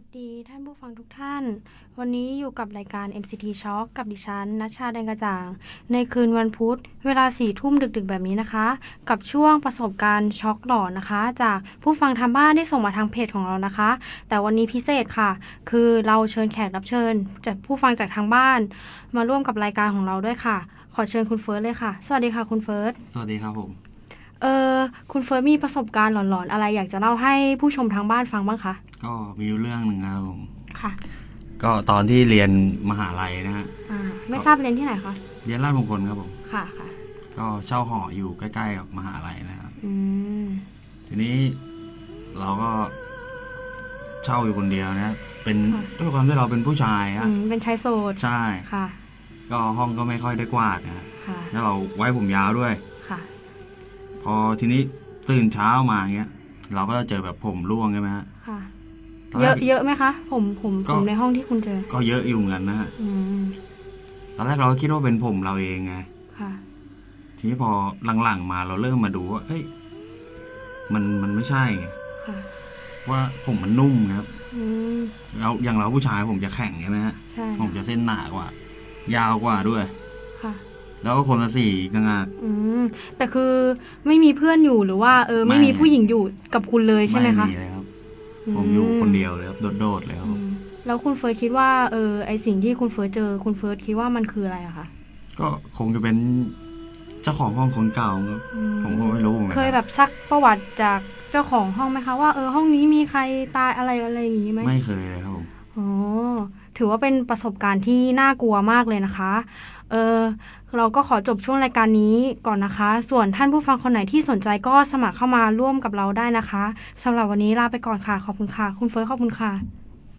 วัสดีท่านผู้ฟังทุกท่าน วันนี้อยู่กับรายการ MCT Shock กับดิฉันนัชชาแดงกระจ่าง ในคืนวันพุธ เวลาสี่ทุ่มดึกๆ แบบนี้นะคะ กับช่วงประสบการณ์ช็อกหลอนนะคะ จากผู้ฟังทางบ้านที่ส่งมาทางเพจของเรานะคะ แต่วันนี้พิเศษค่ะ คือเราเชิญแขกรับเชิญ จากผู้ฟังจากทางบ้าน มาร่วมกับรายการของเราด้วยค่ะ ขอเชิญคุณเฟิร์สเลยค่ะ สวัสดีค่ะคุณเฟิร์สสวัสดีครับผม เออคุณเฟิร์สมีประสบการณ์หลอนๆ อะไรอยากจะเล่าให้ผู้ชมทางบ้านฟังบ้างคะ ก็มีอยู่เรื่องหนึ่งครับผมค่ะ ก็ตอนที่เรียนมหาลัยนะฮะอ่าไม่ทราบเรียนที่ไหนคะเรียนราชมงคลครับผมค่ะค่ะก็เช่าหออยู่ใกล้ๆกับมหาลัยนะครับอืมทีนี้เราก็เช่าอยู่คนเดียวนะ เป็นด้วยความที่เราเป็นผู้ชายอืฮะมเป็นชายโสดใช่ ค่ะ ก็ห้องก็ไม่ค่อยได้กวาดนะฮะค่ะแล้วเราไว้ผมยาวด้วยค่ะพ อทีนี้ตื่นเช้ามาเงี้ย เราก็จะเจอแบบผมร่วงใช่ไหมฮะค่ะตนเยแรอะกเยอะไหมคะ ผมผมก็ผมในห้องที่คุณเจอ ก็เยอะอยู่เหมือนกันนะฮะอืมตอนแรกเราก็คิดว่าเป็นผมเราเองไงค่ะ ทีนี้พอหลังๆมาเราเริ่มมาดูว่าเฮ้ยมันมันไม่ใช่ไงค่ะว่าผมมันนุ่มครับอืมเราอย่างเราผู้ชายผมจะแข็งใช่ไหมฮะใช่ผมจะเส้นหนากว่า ยาวกว่าด้วย ค่ะ แล้วก็คนละสีกังาก อืมแต่คือไม่มีเพื่อนอยู่หรือว่า เออ ไม่ไม่ มีผู้หญิงอยู่กับคุณเลยใช่ไหมคะเลยครับ ผมอยู่คนเดียวเลยครับโดดๆเลยครับ อืมแล้วคุณเฟิร์สคิดว่าเออไอสิ่งที่คุณเฟิร์สเจอคุณเฟิร์สคิดว่ามันคืออะไรอะคะก็คงจะเป็นเจ้าของห้องคนเก่าครับ อืผมก็ไม่รู้หมือนกันเคยแบบซักประวัติจากเจ้าของห้องไหมคะว่าเออห้องนี้มีใครตายอะไรอะไรอย่างนี้ไหม ไม่เคยเลยครับผม อ๋อ ถือว่าเป็นประสบการณ์ที่น่ากลัวมากเลยนะคะ เออเราก็ขอจบช่วงรายการนี้ก่อนนะคะ ส่วนท่านผู้ฟังคนไหนที่สนใจก็สมัครเข้ามาร่วมกับเราได้นะคะสำหรับวันนี้ลาไปก่อนค่ะ ขอบคุณค่ะ คุณเฟิร์สขอบคุณค่ะ